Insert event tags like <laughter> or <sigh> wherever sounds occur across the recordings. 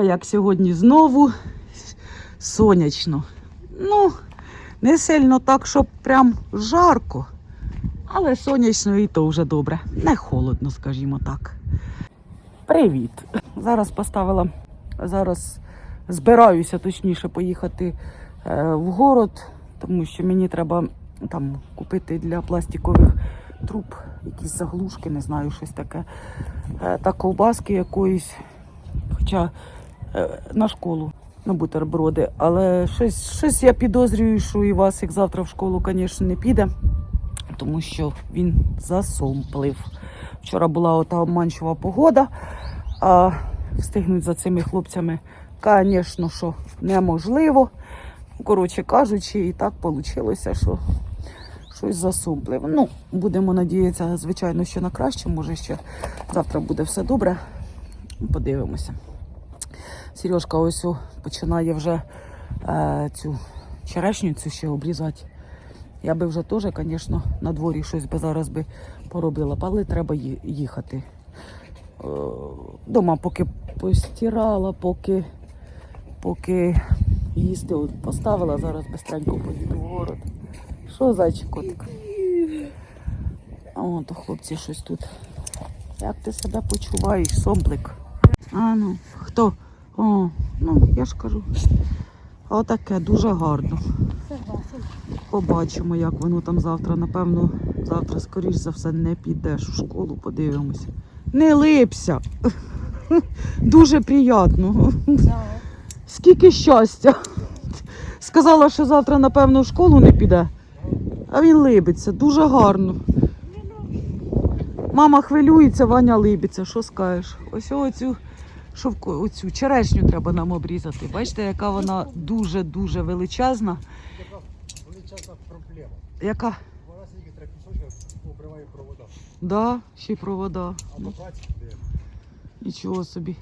Ой, як сьогодні знову сонячно. Ну, не сильно так, щоб прям жарко, але сонячно і то вже добре. Не холодно, скажімо так. Привіт! Зараз поставила, зараз збираюся точніше поїхати е, в город, тому що мені треба там купити для пластикових труб якісь заглушки, не знаю, щось таке. Е, та ковбаски якоїсь. Хоча на школу, на бутерброди. Але щось, щось я підозрюю, що і вас, як завтра в школу, звісно, не піде, тому що він засомплив. Вчора була ота обманчива погода, а встигнути за цими хлопцями, звісно, що неможливо. Коротше кажучи, і так вийшло, що щось засумплив. Ну, будемо надіятися, звичайно, що на краще. Може, ще завтра буде все добре. Подивимося. Сережка ось починає вже е, цю черешню ще обрізати. Я би вже теж, звісно, на дворі щось би зараз би поробила, але треба їхати. Е, дома поки постирала, поки, поки їсти от поставила, зараз бистренько поїду в город. Що зайчик котик? А то хлопці щось тут. Як ти себе почуваєш, сомблик? А ну, хто? О, ну, я ж кажу. Отаке дуже гарно. Побачимо, як воно там завтра. Напевно, завтра, скоріш за все, не підеш у школу, подивимося. Не липся. <laughs> Дуже приємно. Скільки щастя. Сказала, що завтра, напевно, в школу не піде. А він либиться, дуже гарно. Мама хвилюється, Ваня либиться. Що скажеш? Ось оцю, шовку, оцю черешню треба нам обрізати. Бачите, яка вона дуже-дуже величезна. Яка величезна проблема. Яка? Вона тільки три кусочки обриває провода. Да, ще й провода. А Ну, нічого собі.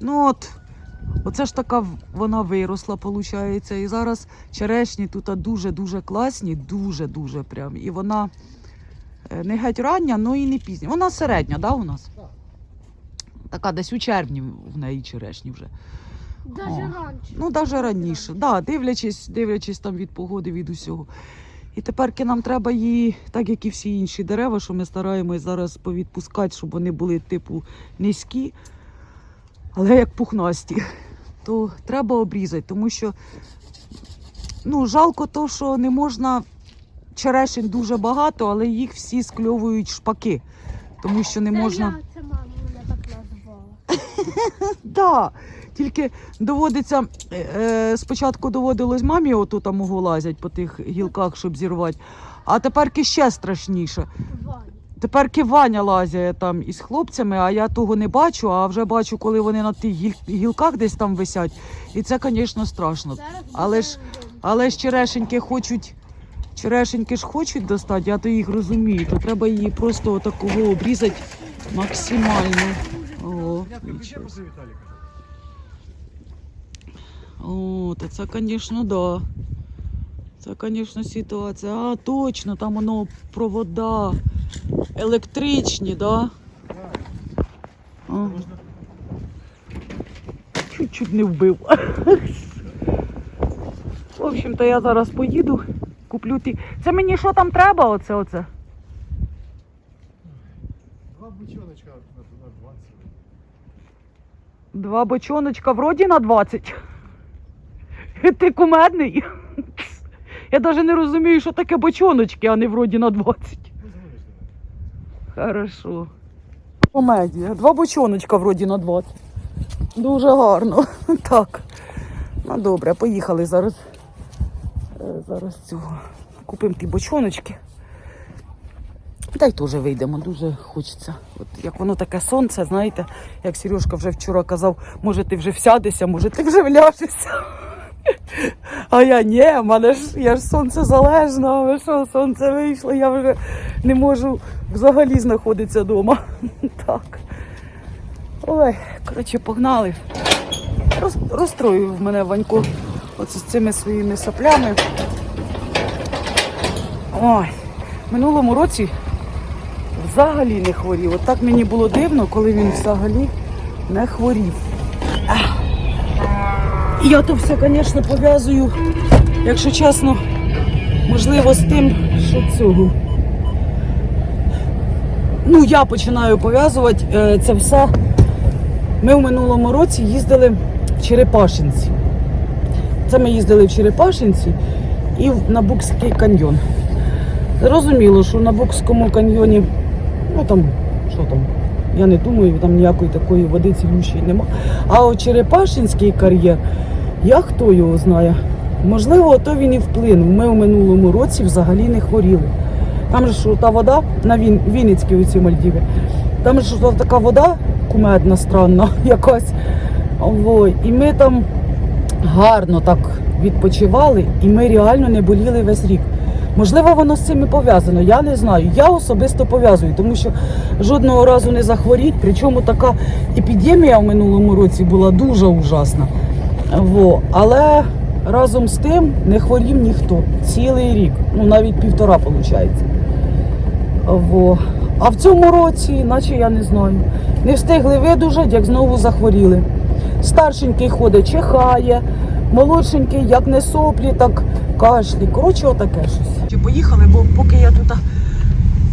Ну от, оце ж така вона виросла, виходить. І зараз черешні тут дуже-дуже класні, дуже-дуже прям. І вона е, не геть рання, але і не пізня. Вона середня, да, у нас? Так. Така десь у червні в неї черешні вже. Даже О. раніше. Ну, навіть раніше, да, дивлячись, дивлячись там від погоди, від усього. І тепер нам треба її, так як і всі інші дерева, що ми стараємось зараз повідпускати, щоб вони були типу низькі, але як пухнасті, то треба обрізати, тому що ну, жалко то, що не можна черешень дуже багато, але їх всі скльовують шпаки. Тому що не можна. я, це мама мене так <laughs> Да. Тільки доводиться, е, е, спочатку доводилось мамі оту там мого лазять по тих гілках, щоб зірвати. А тепер ще страшніше. Тепер Ваня лазяє там із хлопцями, а я того не бачу, а вже бачу, коли вони на тих гілках десь там висять. І це, звісно, страшно. Але ж-. Але ж черешеньки хочуть. Черешеньки ж хочуть достати, я то їх розумію, то треба її просто отакого обрізати максимально. О. Віталіка. Та це, звісно, да. Це, звісно, ситуація. А, точно, там воно провода електричні, да? Так, чуть-чуть не вбив. В общем-то, я зараз поїду, куплю ті. Це мені що там треба? Оце, оце? Два бучоночка на, на 20. Два бочоночка вроді на 20. <laughs> Ти кумедний. Я навіть не розумію, що таке бочоночки, а не вроді на 20. Ну, дзвониш до мене. Хорошо. Комедія. Два бочоночка вроді на 20. Дуже гарно. <laughs> Так. Ну добре, поїхали зараз. Е, Зараз цього. Купимо ті бочоночки. Та й теж вийдемо, дуже хочеться. От як воно таке сонце, знаєте, як Сережка вже вчора казав, може ти вже всядешся, може ти вже вляжешся. А я ні, в мене ж я ж сонце залежна, ви що, сонце вийшло, я вже не можу взагалі знаходитися вдома. <laughs> Так. Ой, коротше, погнали. Роз, розстроїв мене Ванько оце з цими своїми саплями. Ой, минулому році взагалі не хворів. От так мені було дивно, коли він взагалі не хворів. І Я то все, звісно, пов'язую, якщо чесно, можливо, з тим, що цього. Ну, я починаю пов'язувати е, це все. Ми в минулому році їздили в Черепашинці. Це ми їздили в Черепашинці і на Букський каньйон. Зрозуміло, що на Букському каньйоні, ну там, що там, я не думаю, там ніякої такої води цілющої нема. А от Черепашинський кар'єр, я хто його знає. Можливо, то він і вплинув. Ми в минулому році взагалі не хворіли. Там же що та вода на Він... Вінницькій оці Мальдіви. Там що така вода кумедна, странна <laughs> якась. Во, і ми там гарно так відпочивали, і ми реально не боліли весь рік. Можливо, воно з цим і пов'язано, я не знаю. Я особисто пов'язую, тому що жодного разу не захворіть. Причому така епідемія в минулому році була дуже ужасна. Во. Але разом з тим не хворів ніхто цілий рік, ну навіть півтора виходить. Во. А в цьому році, наче я не знаю, не встигли видужати, як знову захворіли. Старшенький ходить, чихає, молодшенький, як не соплі, так кашлі. Коротше, отаке щось. Чи поїхали, бо поки я тут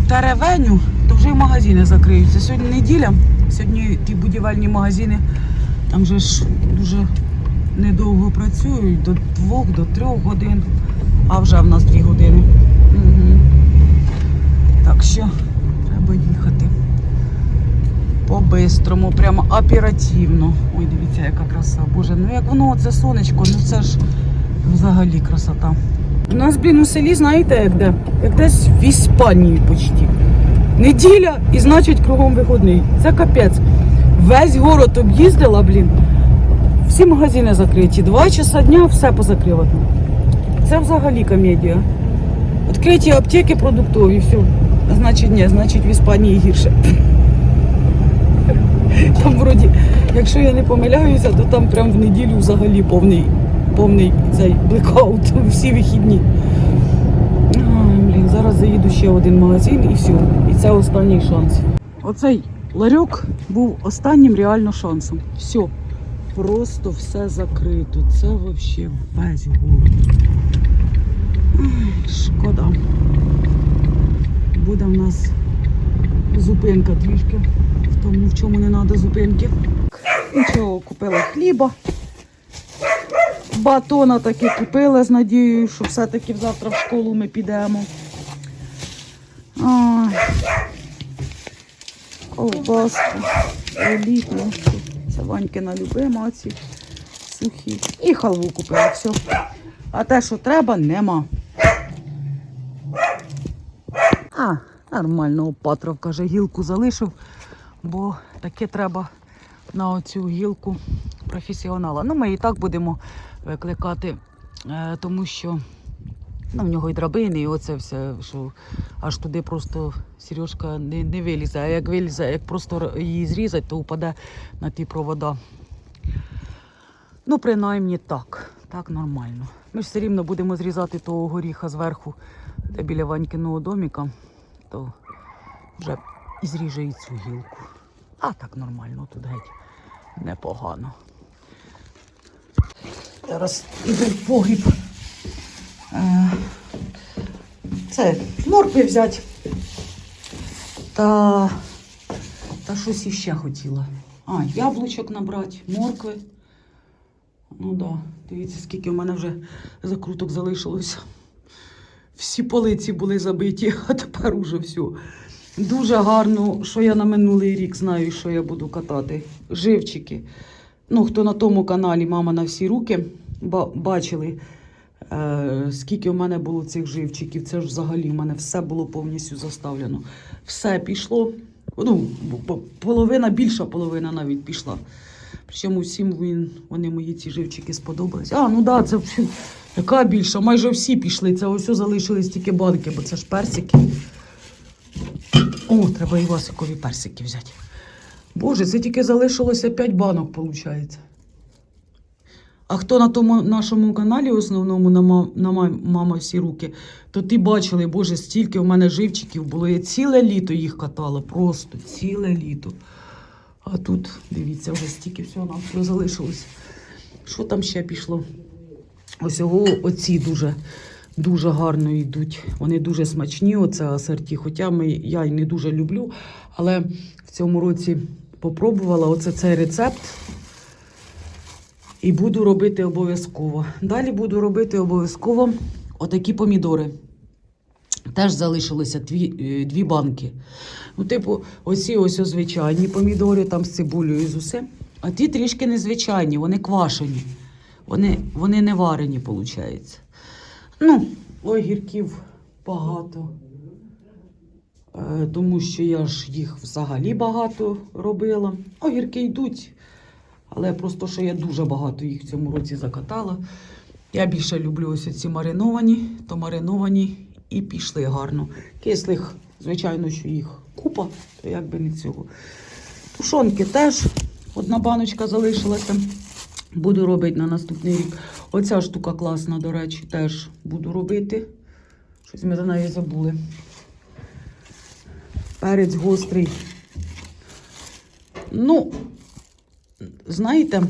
теревеню, то вже й магазини закриються. Сьогодні неділя, сьогодні ті будівельні магазини, там же ж дуже недовго працюють, до двох, до трьох годин, а вже в нас дві години. Угу. Так що треба їхати. По-бистрому, прямо оперативно. Ой, дивіться, яка краса. Боже, ну як воно це сонечко, ну це ж взагалі красота. У нас, блін, у селі, знаєте, як де? Як десь в Іспанії почти. Неділя і значить кругом виходний. Це капець. Весь город об'їздила, блін. Всі магазини закриті. Два часа дня все позакривано. Це взагалі комедія. Відкриті аптеки продуктові, все. Значить, ні, значить в Іспанії гірше. Там вроді, якщо я не помиляюся, то там прям в неділю взагалі повний, повний цей блекаут, <laughs> всі вихідні. Ай, блін, зараз заїду ще один магазин і все. І це останній шанс. Оцей ларьок був останнім реально шансом. Все. Просто все закрито. Це взагалі весь город. Шкода. Буде в нас зупинка трішки. В тому, в чому не треба зупинки. Нічого, купила хліба. Батона таки купила з надією, що все-таки завтра в школу ми підемо. Ай. Ковбаску. Елітну. Це Ванькина любима ці сухі. І халву купила. Все. А те, що треба, нема. А, нормально, Патров каже, гілку залишив, бо таке треба на оцю гілку професіонала. Ну, ми і так будемо викликати, е, тому що ну, в нього і драбини, і оце все, що аж туди просто Сережка не, не вилізе. А як вилізе, як просто її зрізати, то впаде на ті провода. Ну, принаймні так. Так нормально. Ми ж все рівно будемо зрізати того горіха зверху, де біля Ванькиного доміка, то вже і зріже і цю гілку. А так нормально тут геть непогано. Зараз іду в погріб. Е, Це моркви взяти. Та, та щось іще хотіла. А, яблучок набрати, моркви. Ну да, дивіться, скільки в мене вже закруток залишилося. Всі полиці були забиті, <laughs> а тепер уже все. Дуже гарно, що я на минулий рік знаю, що я буду катати. Живчики. Ну, хто на тому каналі Мама на всі руки бачили, е, скільки в мене було цих живчиків. Це ж взагалі в мене все було повністю заставлено. Все пішло. Ну, половина, більша половина навіть пішла. Причому всім він, вони мої ці живчики сподобались. А, ну да, це взагалі яка більша? Майже всі пішли. Це ось залишились тільки банки, бо це ж персики. О, треба Івасикові персики взяти. Боже, це тільки залишилося 5 банок, виходить. А хто на тому нашому каналі, основному на, ма- на ма- мама всі руки, то ти бачили, Боже, стільки в мене живчиків було. Я ціле літо їх катала, просто ціле літо. А тут, дивіться, вже стільки всього нам всього залишилось. Що там ще пішло? Ось оці дуже, дуже гарно йдуть. Вони дуже смачні, оце асорті. Хоча ми, я й не дуже люблю, але в цьому році попробувала оце цей рецепт. І буду робити обов'язково. Далі буду робити обов'язково отакі помідори. Теж залишилося дві, е, дві банки. Ну, типу, оці ось звичайні помідори, там з цибулею і з усе. А ті трішки незвичайні, вони квашені. Вони, вони не варені, виходить. Ну, огірків багато. Е, тому що я ж їх взагалі багато робила. Огірки йдуть, але просто що я дуже багато їх в цьому році закатала. Я більше люблю ось ці мариновані, то мариновані і пішли гарно. Кислих, звичайно, що їх купа, то як би не цього. Тушонки теж одна баночка залишилася. Буду робити на наступний рік. Оця штука класна, до речі, теж буду робити. Щось ми за неї забули. Перець гострий. Ну, знаєте,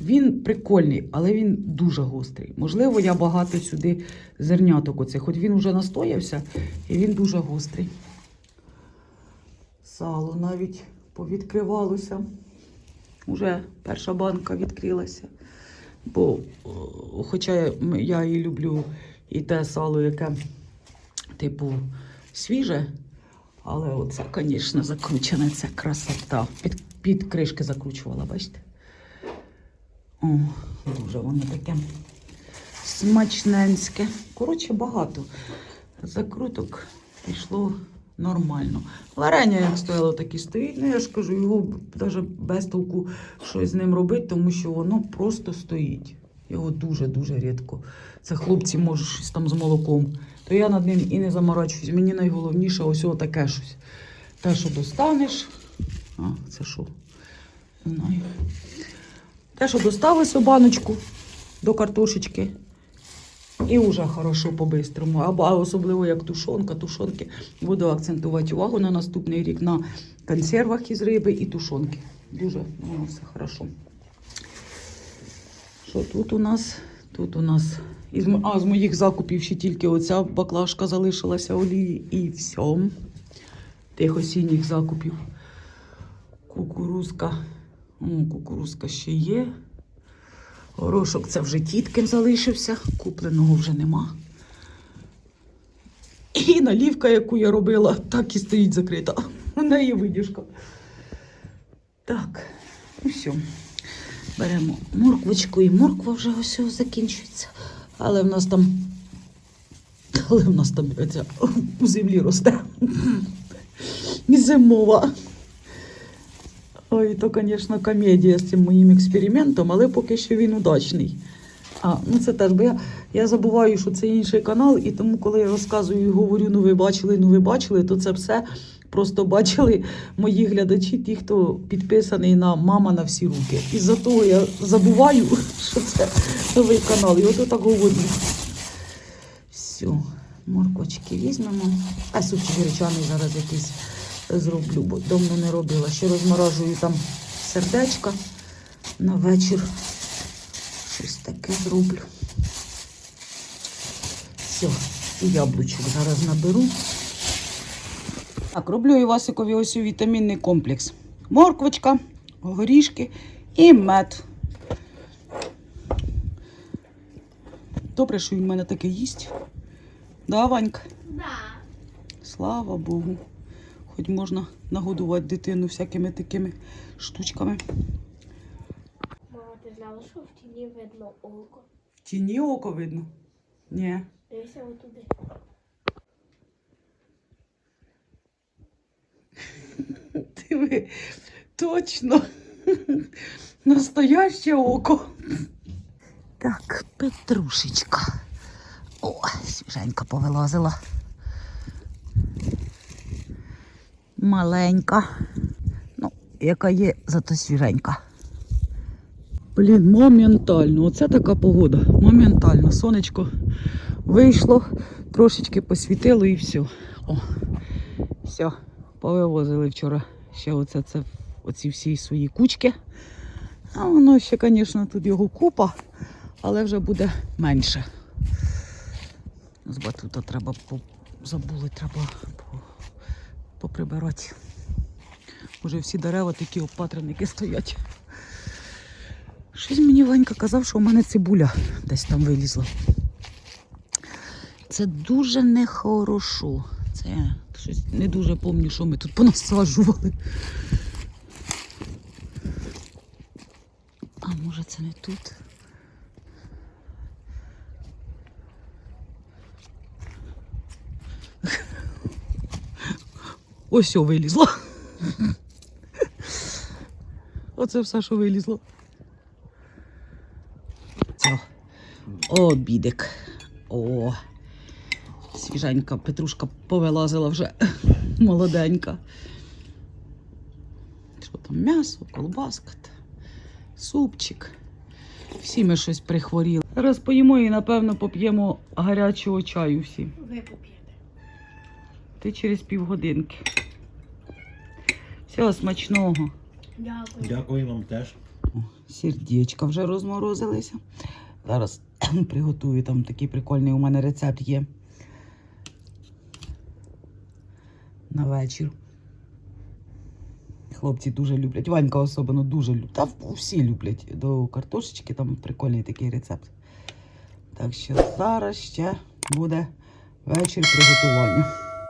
він прикольний, але він дуже гострий. Можливо, я багато сюди зерняток оцих. Хоч він вже настоявся, і він дуже гострий. Сало навіть повідкривалося. Уже перша банка відкрилася. Бо, хоча я і люблю і те сало, яке, типу, свіже, але оце, звісно, закручене, це красота. Під, під кришки закручувала, бачите? О, дуже воно таке смачненське. Коротше, багато закруток пішло нормально. Варення, як стояло, так і стоїть. Ну, я ж кажу, його навіть без толку щось з ним робити, тому що воно просто стоїть. Його дуже-дуже рідко. Це хлопці можуть щось там з молоком. То я над ним і не заморачуюсь. Мені найголовніше ось таке щось. Те, що достанеш. А, це що? Не знаю. Те, що доставиш у баночку до картошечки. І вже хорошо по-бистрому. Або особливо як тушонка. Тушонки буду акцентувати увагу на наступний рік на консервах із риби і тушонки. Дуже воно все хорошо. Що тут у нас? Тут у нас із, а, з моїх закупів ще тільки оця баклажка залишилася олії і все. Тих осінніх закупів. Кукурузка. О, кукурузка ще є. Горошок це вже тіткин залишився, купленого вже нема. І налівка, яку я робила, так і стоїть закрита. У неї видюшка. Так, ну все. Беремо морквочку і морква вже ось закінчується. Але в нас там. Але в нас там ця, у землі росте. Зимова. Ой, то, звісно, комедія з цим моїм експериментом, але поки що він удачний. А, ну це теж, бо я, я забуваю, що це інший канал, і тому, коли я розказую і говорю, ну ви бачили, ну ви бачили, то це все просто бачили мої глядачі, ті, хто підписаний на мама на всі руки. І за того я забуваю, <laughs> що це новий канал. І ото так говорю. Все, морквочки візьмемо. А супчик гречаний зараз якийсь зроблю, бо давно не робила. Ще розморажую там сердечка на вечір. Щось таке зроблю. Все, і яблучок зараз наберу. Так, роблю Івасикові ось у вітамінний комплекс. Морквочка, горішки і мед. Добре, що він в мене таке їсть. Да, Ванька? Да. Слава Богу. Хоч можна нагодувати дитину всякими такими штучками. Мама, ти знала, що в тіні видно око? В тіні око видно? Ні. Дивися отуди. Диви, точно. Настояще око. Так, петрушечка. О, свіженька повилазила. Маленька. Ну, яка є, зато свіженька. Блін, моментально. Оце така погода. Моментально. Сонечко вийшло, трошечки посвітило і все. О, все, повивозили вчора. Ще оце це оці всі свої кучки. А воно ще, звісно, тут його купа, але вже буде менше. З батута треба забули, треба по... поприбирати. Уже всі дерева такі опатреники стоять. Щось мені Ванька казав, що у мене цибуля десь там вилізла. Це дуже нехорошо. Це щось не дуже пам'ятаю, що ми тут понасаджували. А може це не тут? Ось о вилізло. Оце все, що вилізло. Це обідик. О, свіженька петрушка повилазила вже <laughs> молоденька. Що там, м'ясо, колбаска, супчик. Всі ми щось прихворіли. Зараз поїмо і, напевно, поп'ємо гарячого чаю всі. Ви поп'єте. Ти через півгодинки. Всього смачного. Дякую. Дякую вам теж. Сердечка вже розморозилися. Зараз <clears throat> приготую там такий прикольний у мене рецепт є. На вечір. Хлопці дуже люблять. Ванька особливо дуже любить. Та всі люблять до картошечки, там прикольний такий рецепт. Так що зараз ще буде вечір приготування.